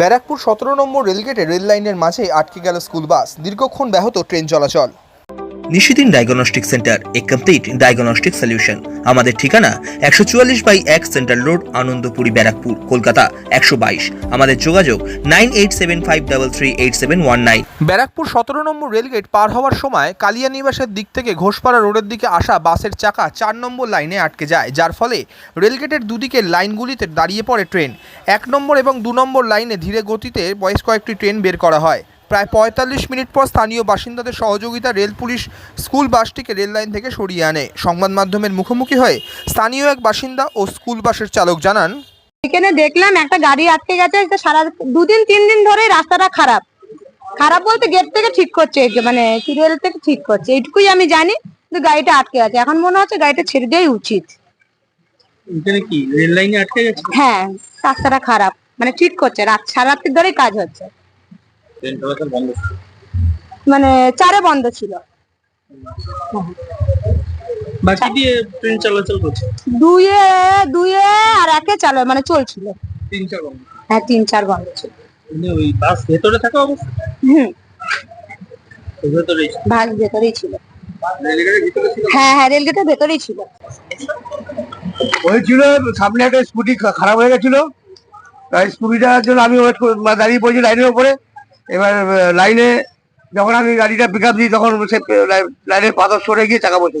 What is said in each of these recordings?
ব্যারাকপুর সতেরো নম্বর রেলগেটে রেল লাইনের মাঝে আটকে গেল স্কুল বাস। দীর্ঘক্ষণ ব্যাহত ট্রেন চলাচল। নিশিদিন ডায়াগনস্টিক সেন্টার এ কমপ্লিট ডায়াগনস্টিক সলিউশন আমাদের ঠিকানা একশো চুয়াল্লিশ বাই এক সেন্ট্রাল রোড আনন্দপুরি, ব্যারাকপুর, কলকাতা, একশো বাইশ। আমাদের যোগাযোগ nine eight seven five double three eight seven one nine. Barrackpore সতেরো নম্বর রেলগেট পার হওয়ার সময় কালিয়ানিবাসের দিক থেকে ঘোষপাড়া রোডের দিকে আসা বাসের চাকা চার নম্বর লাইনে আটকে যায়, যার ফলে রেলগেটের দুদিকের লাইনগুলিতে দাঁড়িয়ে পড়ে ট্রেন। এক নম্বর এবং দু নম্বর লাইনে ধীরে গতিতে বেশ কয়েকটি ট্রেন বের করা হয়। প্রায় পঁয়তাল্লিশ মিনিট পর স্থানীয় বাসিন্দাদের সহযোগিতা রেল পুলিশ স্কুল বাসটিকে রেল লাইন থেকে সরিয়ে আনে। সংবাদ মাধ্যমের মুখোমুখি হয়ে স্থানীয় এক বাসিন্দা ও স্কুল বাসের চালক জানান এখানে দেখলাম একটা গাড়ি আটকে গেছে সারা দুদিন তিন দিন ধরে রাস্তাটা খারাপ। খারাপ বলতে গেট থেকে ঠিক করছে মানে রেল থেকে ঠিক করছে এইটুকুই আমি জানি কিন্তু গাড়িটা আটকে আছে এখন মনে হচ্ছে গাড়িটা ছেড়ে দেওয়াই উচিত। কি রেল লাইনে আটকে গেছে? হ্যাঁ রাস্তাটা খারাপ মানে ঠিক করছে রাত সারা রাত্রির ধরেই কাজ হচ্ছে। মানে চারে বন্ধ ছিল। বাকি দিয়ে ট্রেন চলাচল করছে? দুয়ে দুয়ে আর একে চালু মানে চলছিল। তিন চার বন্ধ। হ্যাঁ তিন চার বন্ধ ছিল। মানে ওই বাস ভেতরে থাকা অবস্থা? হুম। ভেতরেই ছিল। ভাগ ভেতরেই ছিল। হ্যাঁ হ্যাঁ রেলগেটের ভেতরেই ছিল। হয়েছিল সামনে একটা স্কুটি খারাপ হয়ে গেছিল। তাই স্কুটিটার জন্য আমি ওয়েট দাঁড়িয়ে পড়েছি লাইনের উপরে এবার লাইনে যখন আমি গাড়িটা পিক আপ দিই, তখন সে লাইনের পাথর সরে গিয়ে চাকা বসে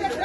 গেছে